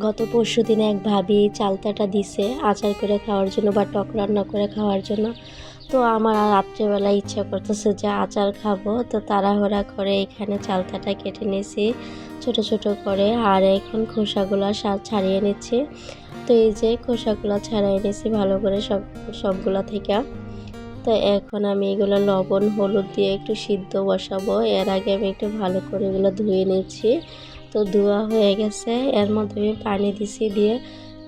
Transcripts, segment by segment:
গত পরশু দিনে এক ভাবি চালতাটা দিছে, আচার করে খাওয়ার জন্য বা টক রান্না করে খাওয়ার জন্য। তো আমার রাত্রেবেলা ইচ্ছা করতেছে যে আচার খাব। তো তাড়াহুড়া করে এখানে চালতাটা কেটে নিয়েছি, ছোট ছোট করে, আর এখন খোসাগুলো ছাড়িয়ে নিচ্ছি। তো এই যে খোসাগুলো ছাড়িয়ে নিয়েছি ভালো করে সব, সবগুলো থেকে। তো এখন আমি এগুলো লবণ, হলুদ দিয়ে একটু সিদ্ধ বসাবো। এর আগে আমি একটু ভালো করে এগুলো ধুয়ে নিচ্ছি। তো ধোয়া হয়ে গেছে। এর মধ্যে আমি পানি দিছি দিয়ে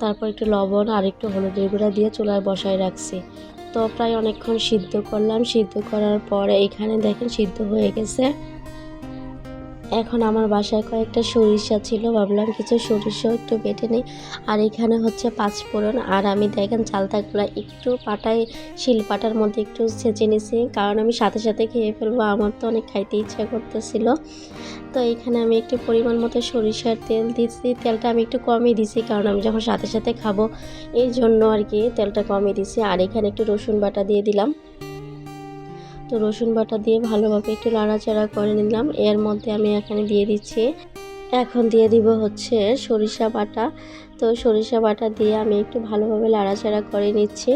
তারপর একটু লবণ আর একটু হলুদের গুঁড়া দিয়ে চুলায় বসায় রাখছি। তো প্রায় অনেকক্ষণ সিদ্ধ করলাম। সিদ্ধ করার পরে এখানে দেখেন সিদ্ধ হয়ে গেছে। এখন আমার বাসায় কয়েকটা সরিষা ছিল, ভাবলাম কিছু সরিষাও একটু বেটে নিই। আর এখানে হচ্ছে পাঁচফোড়ন আর আমি দেখেন চালতাগুলো একটু পাটায়, শিল পাটার মধ্যে একটু ছেঁচে নিছি। কারণ আমি সাথে সাথে খেয়ে ফেলব, আমার তো অনেক খাইতে ইচ্ছা করতেছিল। তো এখানে আমি একটু পরিমাণ মতো সরিষার তেল দিচ্ছি তেলটা আমি একটু কমই দিছি, কারণ আমি যখন সাথে সাথে খাব, এই জন্য আর কি তেলটা কমই দিছি। আর এখানে একটু রসুন বাটা দিয়ে দিলাম। তো রসুন বাটা দিয়ে ভালোভাবে একটু নাড়াচাড়া করে নিলাম। এর মধ্যে আমি এখানে দিয়ে দিচ্ছি, এখন দিয়ে দিব হচ্ছে সরিষা বাটা। তো সরিষা বাটা দিয়ে আমি একটু ভালোভাবে নাড়াচাড়া করে নিচ্ছি।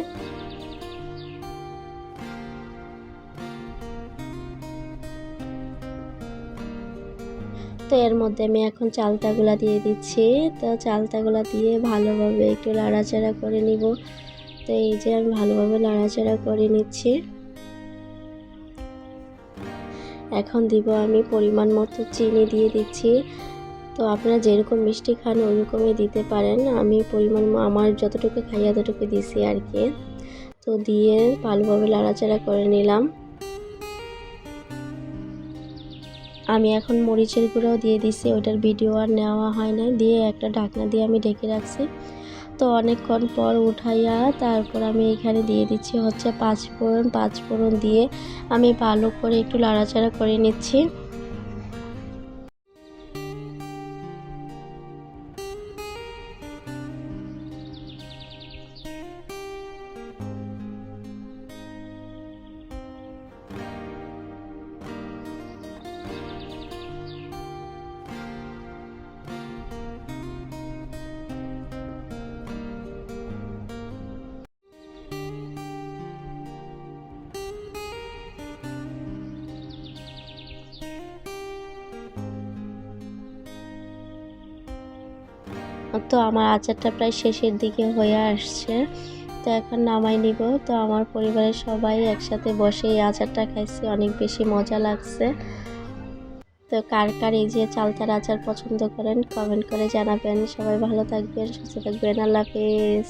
তো এর মধ্যে আমি এখন চালতাগুলা দিয়ে দিচ্ছি। তো চালতাগুলা দিয়ে ভালোভাবে একটু নাড়াচাড়া করে নিব। তো এই যে আমি ভালোভাবে নাড়াচাড়া করে নিচ্ছি। এখন দিব আমি পরিমাণ মতো চিনি দিয়ে দিচ্ছি। তো আপনারা যেরকম মিষ্টি খান ওইরকমই দিতে পারেন। আমি পরিমাণ আমার যতটুকু খাই, এতটুকু দিছি আর কি তো দিয়ে ভালোভাবে নাড়াচাড়া করে নিলাম। আমি এখন মরিচের গুঁড়াও দিয়ে দিছি, ওটার ভিডিও আর নেওয়া হয় না দিয়ে একটা ঢাকনা দিয়ে আমি ঢেকে রাখছি। তো অনেকক্ষণ পর উঠাইয়া তারপর আমি এখানে দিয়ে দিচ্ছি হচ্ছে পাঁচ পাঁচ ফোড়ন দিয়ে আমি ভালো করে একটু লাড়াচাড়া করে নিচ্ছি। তো আমার আচারটা প্রায় শেষের দিকে হয়ে আসছে। তো এখন নামাই নিব। তো আমার পরিবারের সবাই একসাথে বসে এই আচারটা খাইছি। অনেক বেশি মজা লাগছে। তো কার কার এই যে চালতার আচার পছন্দ করেন কমেন্ট করে জানাবেন। সবাই ভালো থাকবেন, সুস্থ থাকবেন। আল্লাহ হাফেজ।